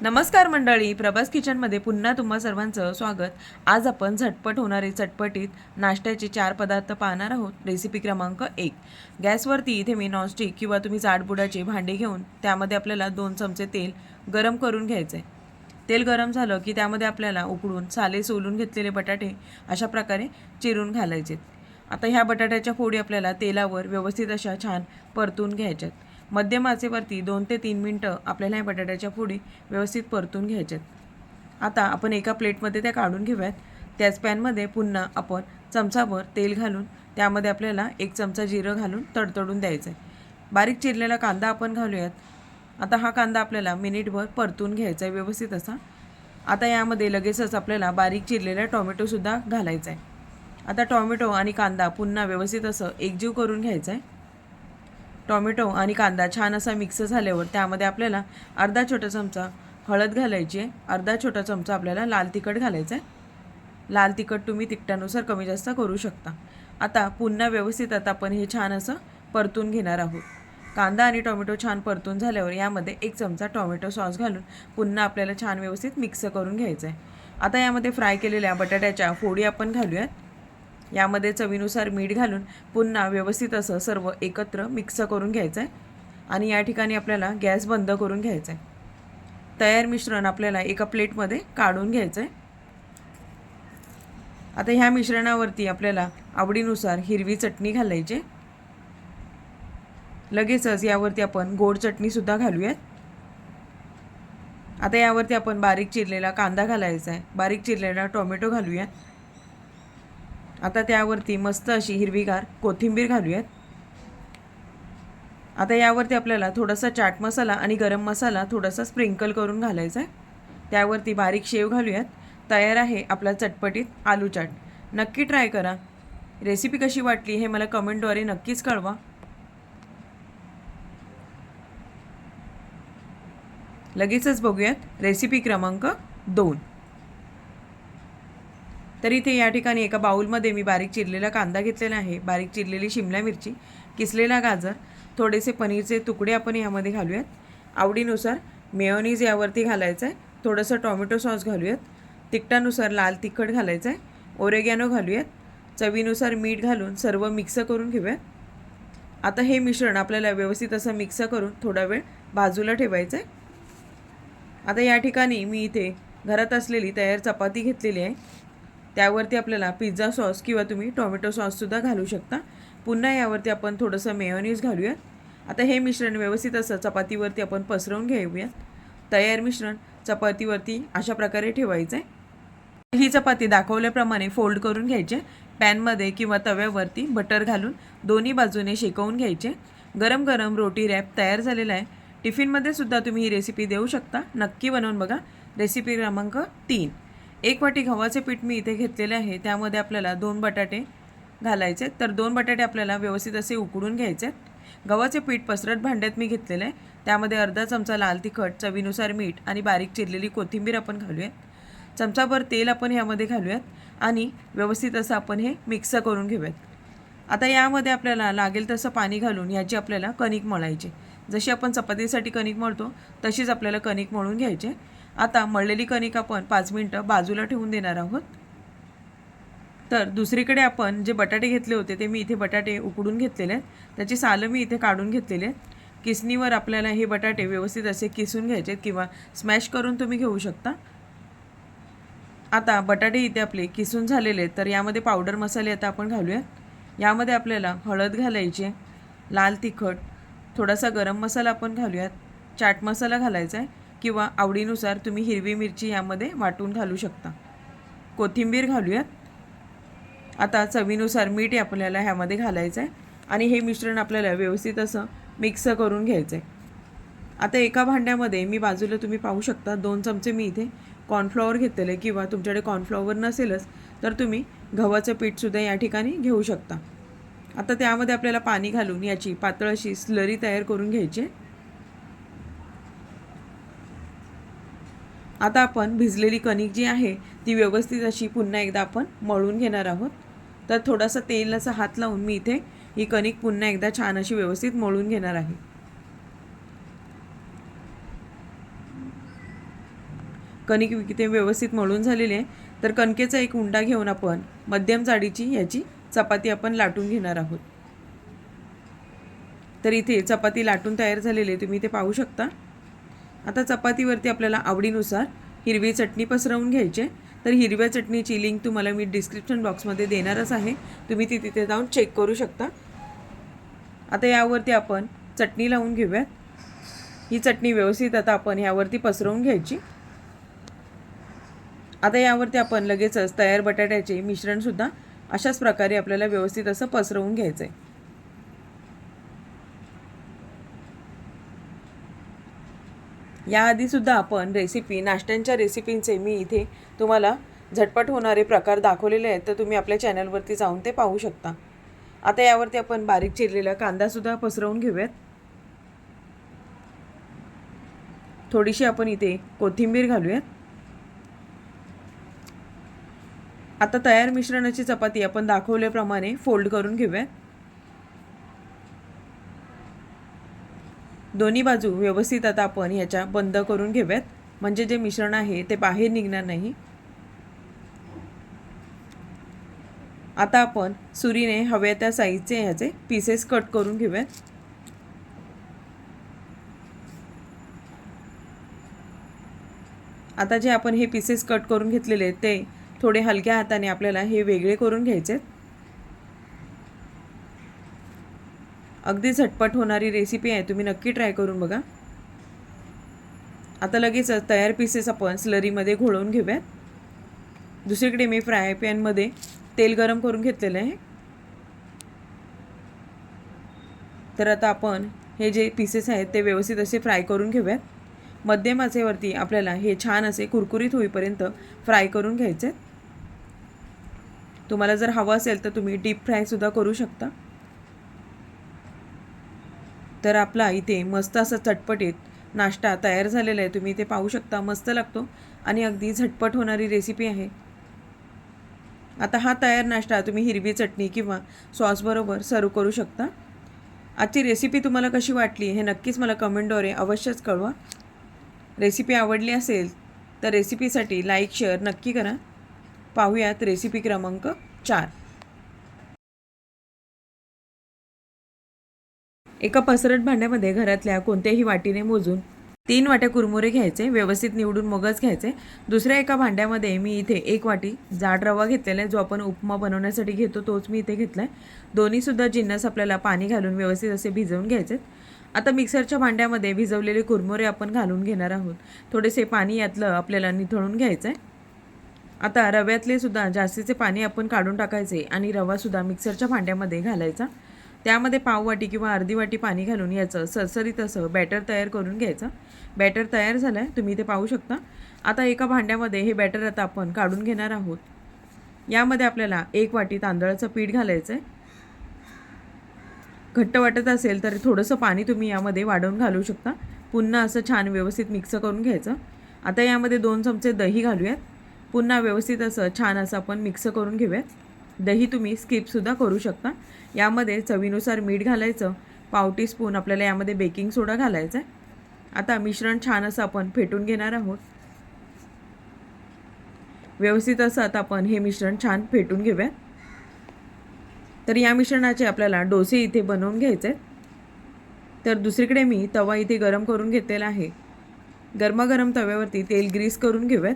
नमस्कार मंडळी प्रभास किचनमध्ये पुन्हा तुम्हा सर्वांचं स्वागत. आज आपण झटपट होणारे चटपटीत नाश्त्याचे चार पदार्थ पाहणार आहोत. रेसिपी क्रमांक एक. गॅसवरती इथे मी नॉनस्टिक किंवा तुम्ही जाडबुडाचे भांडे घेऊन त्यामध्ये आपल्याला दोन चमचे तेल गरम करून घ्यायचे तेल गरम झालं की त्यामध्ये आपल्याला उकडून साले सोलून घेतलेले बटाटे अशा प्रकारे चिरून घालायचे आता ह्या बटाट्याच्या फोडी आपल्याला तेलावर व्यवस्थित अशा छान परतून घ्यायच्यात. मध्यम आचेवरती दोन ते तीन मिनटं आपल्याला ह्या बटाट्याच्या फोडी व्यवस्थित परतून घ्यायच्यात. आता आपण एका प्लेटमध्ये त्या काढून घेऊयात. त्याच पॅनमध्ये पुन्हा आपण चमचाभर तेल घालून त्यामध्ये आपल्याला एक चमचा जिरं घालून तडतडून द्यायचं आहे बारीक चिरलेला कांदा आपण घालूयात. आता हा कांदा आपल्याला मिनिटभर परतून घ्यायचा आहे व्यवस्थित असा. आता यामध्ये लगेचच आपल्याला बारीक चिरलेला टॉमॅटोसुद्धा घालायचा आहे आता टॉमॅटो आणि कांदा पुन्हा व्यवस्थित असं एकजीव करून घ्यायचा आहे टॉमॅटो आणि कांदा छान असा मिक्स झाल्यावर त्यामध्ये आपल्याला अर्धा छोटा चमचा हळद घालायची आहे. अर्धा छोटा चमचा आपल्याला लाल तिखट घालायचं आहे लाल तिखट तुम्ही तिखटानुसार कमी जास्त करू शकता. आता पुन्हा व्यवस्थित आता आपण हे छान असं परतून घेणार आहोत. कांदा आणि टोमॅटो छान परतून झाल्यावर यामध्ये एक चमचा टोमॅटो सॉस घालून पुन्हा आपल्याला छान व्यवस्थित मिक्स करून घ्यायचं आहे आता यामध्ये फ्राय केलेल्या बटाट्याच्या फोडी आपण घालूयात. यामध्ये चवीनुसार मीठ घालून पुन्हा व्यवस्थित असं सर्व एकत्र मिक्स करून घ्यायचं आहे आणि या ठिकाणी आपल्याला गॅस बंद करून घ्यायचा आहे तयार मिश्रण आपल्याला एका प्लेटमध्ये काढून घ्यायचं आहे आता ह्या मिश्रणावरती आपल्याला आवडीनुसार हिरवी चटणी घालायची. लगेचच यावरती आपण गोड चटणीसुद्धा घालूयात. आता यावरती आपण बारीक चिरलेला कांदा घालायचा आहे बारीक चिरलेला टोमॅटो घालूयात. आता त्यावरती मस्त अशी हिरवीगार कोथिंबीर घालूयात. आता यावरती आपल्याला थोडासा चाट मसाला आणि गरम मसाला थोडासा स्प्रिंकल करून घालायचा आहे. त्यावरती बारीक शेव घालूयात. तयार आहे आपला चटपटीत आलू चाट. नक्की ट्राय करा. रेसिपी कशी वाटली हे मला कमेंटद्वारे नक्कीच कळवा. लगेचच बघूयात रेसिपी क्रमांक दोन. तर इथे या ठिकाणी एका बाऊलमध्ये मी बारीक चिरलेला कांदा घेतलेला आहे. बारीक चिरलेली शिमला मिरची किसलेला गाजर थोडेसे पनीरचे तुकडे आपण यामध्ये घालूयात. आवडीनुसार मेयोनीज यावरती घालायचं आहे थोडंसं टॉमॅटो सॉस घालूयात. तिखटानुसार लाल तिखट घालायचं आहे ओरेगॅनो घालूयात. चवीनुसार मीठ घालून सर्व मिक्स करून घेऊयात. आता हे मिश्रण आपल्याला व्यवस्थित असं मिक्स करून थोडा वेळ बाजूला ठेवायचं आहे आता या ठिकाणी मी इथे घरात असलेली तयार चपाती घेतलेली आहे. त्यावरती आपल्याला पिझ्झा सॉस किंवा तुम्ही टोमॅटो सॉससुद्धा घालू शकता. पुन्हा यावरती आपण थोडंसं मेयोनीज घालूयात. आता हे मिश्रण व्यवस्थित असं चपातीवरती आपण पसरवून घेऊयात. तयार मिश्रण चपातीवरती अशा प्रकारे ठेवायचं आहे ही चपाती दाखवल्याप्रमाणे फोल्ड करून घ्यायचे. पॅनमध्ये किंवा तव्यावरती बटर घालून दोन्ही बाजूने शेकवून घ्यायचे. गरम गरम रोटी रॅप तयार झालेला आहे. टिफिनमध्ये सुद्धा तुम्ही ही रेसिपी देऊ शकता. नक्की बनवून बघा. रेसिपी क्रमांक तीन. एक वाटी गव्हाचे पीठ मी इथे घेतलेले आहे. त्यामध्ये आपल्याला दोन बटाटे घालायचे तर दोन बटाटे आपल्याला व्यवस्थित असे उकडून घ्यायचे गव्हाचे पीठ पसरट भांड्यात मी घेतलेलं आहे. त्यामध्ये अर्धा चमचा लाल तिखट चवीनुसार मीठ आणि बारीक चिरलेली कोथिंबीर आपण घालूयात. चमचाभर तेल आपण ह्यामध्ये घालूयात आणि व्यवस्थित असं आपण हे मिक्स करून घेऊयात. आता यामध्ये आपल्याला लागेल तसं पाणी घालून ह्याची आपल्याला कणिक मळायची जशी आपण चपातीसाठी कणिक मळतो तशीच आपल्याला कणिक मळून घ्यायचे आता मळलेली कणिक आपण पाच मिनटं बाजूला ठेवून देणार आहोत. तर दुसरीकडे आपण जे बटाटे घेतले होते ते मी इथे बटाटे उकडून घेतलेले आहेत. त्याची सालं मी इथे काढून घेतलेले आहेत. किसणीवर आपल्याला हे बटाटे व्यवस्थित असे किसून घ्यायचे आहेत किंवा स्मॅश करून तुम्ही घेऊ शकता. आता बटाटे इथे आपले किसून झालेले आहेत तर यामध्ये पावडर मसाले आता आपण घालूयात. यामध्ये आपल्याला हळद घालायची आहे लाल तिखट थोडासा गरम मसाला आपण घालूयात. चाट मसाला घालायचा आहे. किंवा आवडीनुसार तुम्ही हिरवी मिरची यामध्ये वाटून घालू शकता. कोथिंबीर घालूयात. आता चवीनुसार मीठ आपल्याला ह्यामध्ये घालायचं आहे आणि हे मिश्रण आपल्याला व्यवस्थित असं मिक्स करून घ्यायचं आहे आता एका भांड्यामध्ये मी बाजूला तुम्ही पाहू शकता दोन चमचे मी इथे कॉर्नफ्लॉवर घेतलेले किंवा तुमच्याकडे कॉर्नफ्लॉवर नसेलच तर तुम्ही गव्हाचं पीठसुद्धा या ठिकाणी घेऊ शकता. आता त्यामध्ये आपल्याला पाणी घालून याची पातळ अशी स्लरी तयार करून घ्यायची आता आपण भिजलेली कणिक जी आहे ती व्यवस्थित अशी पुन्हा एकदा आपण मळून घेणार आहोत. तर थोडासा तेल असा हात लावून मी इथे ही कणिक पुन्हा एकदा छान अशी व्यवस्थित मळून घेणार आहे. कणिक इथे व्यवस्थित मळून झालेली आहे. तर कणकेचा एक उंडा घेऊन आपण मध्यम जाडीची याची चपाती आपण लाटून घेणार आहोत. तर इथे चपाती लाटून तयार झालेली आहे. तुम्ही इथे पाहू शकता. आता चपातीवरती आपल्याला आवडीनुसार हिरवी चटणी पसरवून घ्यायची आहे. तर हिरव्या चटणीची लिंक तुम्हाला मी डिस्क्रिप्शन बॉक्समध्ये देणारच आहे. तुम्ही ती तिथे जाऊन चेक करू शकता. आता यावरती आपण चटणी लावून घेऊयात. ही चटणी व्यवस्थित आता आपण यावरती पसरवून घ्यायची. आता यावरती आपण लगेचच तयार बटाट्याचे मिश्रणसुद्धा अशाच प्रकारे आपल्याला व्यवस्थित असं पसरवून घ्यायचं आहे याआधीसुद्धा आपण रेसिपी नाश्त्यांच्या रेसिपींचे मी इथे तुम्हाला झटपट होणारे प्रकार दाखवलेले आहेत तर तुम्ही आपल्या चॅनलवरती जाऊन ते पाहू शकता. आता यावरती आपण बारीक चिरलेला कांदासुद्धा पसरवून घेऊयात. थोडीशी आपण इथे कोथिंबीर घालूयात. आता तयार मिश्रणाची चपाती आपण दाखवल्याप्रमाणे फोल्ड करून घेऊयात. दोन्ही बाजू व्यवस्थित आता आपण ह्याच्या बंद करून घेऊयात. म्हणजे जे मिश्रण आहे ते बाहेर निघणार नाही. आता आपण सुरीने हव्या त्या साईजचे ह्याचे पीसेस कट करून घेऊयात. आता जे आपण हे पीसेस कट करून घेतलेले ते थोडे हलक्या हाताने आपल्याला हे वेगळे करून घ्यायचे आहेत. अगदी झटपट होणारी रेसिपी आहे तुम्ही नक्की ट्राय करून बघा. आता लगेच तयार पीसेस आपण स्लरीमध्ये घोळवून घेऊयात. दुसरीकडे मी फ्राय पॅनमध्ये तेल गरम करून घेतलेलं आहे. तर आता आपण हे जे पीसेस आहेत ते व्यवस्थित असे फ्राय करून घेऊयात. मध्यम आचेवरती आपल्याला हे छान असे कुरकुरीत होईपर्यंत फ्राय करून घ्यायचे तुम्हाला जर हवं असेल तर तुम्ही डीप फ्रायसुद्धा करू शकता. तर आपला इथे मस्त असा चटपटीत नाश्ता तयार झालेला आहे. तुम्ही इथे पाहू शकता मस्त लागतो. आणि अगदी झटपट होणारी रेसिपी आहे. आता हा तयार नाश्ता तुम्ही हिरवी चटणी किंवा सॉसबरोबर सर्व करू शकता. आजची रेसिपी तुम्हाला कशी वाटली हे नक्कीच मला कमेंटद्वारे अवश्यच कळवा. रेसिपी आवडली असेल तर रेसिपीसाठी लाईक शेअर नक्की करा. पाहूयात रेसिपी क्रमांक चार. एका पसरट भांड्यामध्ये घरातल्या कोणत्याही वाटीने मोजून तीन वाट्या कुरमुरे घ्यायचे व्यवस्थित निवडून मगच घ्यायचे. दुसऱ्या एका भांड्यामध्ये मी इथे एक वाटी जाड रवा घेतलेला आहे जो आपण उपमा बनवण्यासाठी घेतो तोच मी इथे घेतला आहे दोन्हीसुद्धा जिन्नस आपल्याला पाणी घालून व्यवस्थित असे भिजवून घ्यायचे आता मिक्सरच्या भांड्यामध्ये भिजवलेले कुरमुरे आपण घालून घेणार आहोत. थोडेसे पाणी यातलं आपल्याला निथळून घ्यायचं आहे आता रव्यातले सुद्धा जास्तीचे पाणी आपण काढून टाकायचे आणि रवासुद्धा मिक्सरच्या भांड्यामध्ये घालायचा. त्यामध्ये पाव वाटी किंवा अर्धी वाटी पाणी घालून याचं सरसरीत असं बॅटर तयार करून घ्यायचं. बॅटर तयार झालं आहे तुम्ही इथे पाहू शकता. आता एका भांड्यामध्ये हे बॅटर आता आपण काढून घेणार आहोत. यामध्ये आपल्याला एक वाटी तांदळाचं पीठ घालायचं आहे घट्ट वाटत असेल तर थोडंसं पाणी तुम्ही यामध्ये वाढवून घालू शकता. पुन्हा असं छान व्यवस्थित मिक्स करून घ्यायचं. आता यामध्ये दोन चमचे दही घालूयात. पुन्हा व्यवस्थित असं छान असं आपण मिक्स करून घेऊयात. दही तुम्ही स्किपसुद्धा करू शकता. यामध्ये चवीनुसार मीठ घालायचं पाव टीस्पून आपल्याला यामध्ये बेकिंग सोडा घालायचा आहे. आता मिश्रण छान असं आपण फेटून घेणार आहोत. व्यवस्थित असं आता आपण हे मिश्रण छान फेटून घेऊयात तर या मिश्रणाचे आपल्याला डोसे इथे बनवून घ्यायचे आहेत. तर दुसरीकडे मी तवा इथे गरम करून घेतलेला आहे. गरमागरम तव्यावरती तेल ग्रीस करून घेऊयात.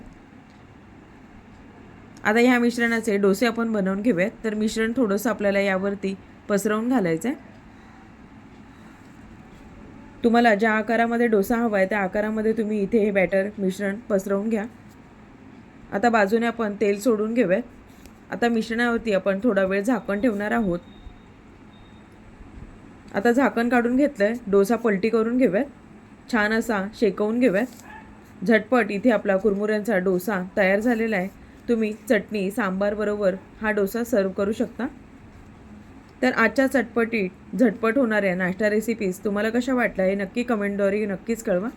आता ह्या मिश्रणाचे डोसे आपण बनवून घेऊयात. तर मिश्रण थोडंसं आपल्याला यावरती पसरवून घालायचं आहे तुम्हाला ज्या आकारामध्ये डोसा हवा आहे त्या आकारामध्ये तुम्ही इथे हे बॅटर मिश्रण पसरवून घ्या. आता बाजूने आपण तेल सोडून घेऊयात. आता मिश्रणावरती आपण थोडा वेळ झाकण ठेवणार आहोत. आता झाकण काढून घेतलं आहे डोसा पलटी करून घेऊयात. छान असा शेकवून घेऊयात. झटपट इथे आपला कुरमुऱ्यांचा डोसा तयार झालेला आहे. तुम्ही चटणी सांबारबरोबर हा डोसा सर्व करू शकता. तर आजच्या चटपटीत झटपट होणाऱ्या नाश्ता रेसिपीज तुम्हाला कशा वाटल्या हे नक्की कमेंटद्वारे नक्कीच कळवा.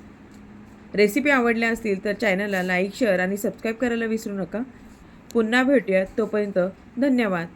रेसिपी आवडल्या असतील तर चॅनलला लाईक शेअर आणि सबस्क्राईब करायला विसरू नका. पुन्हा भेटूयात तोपर्यंत धन्यवाद.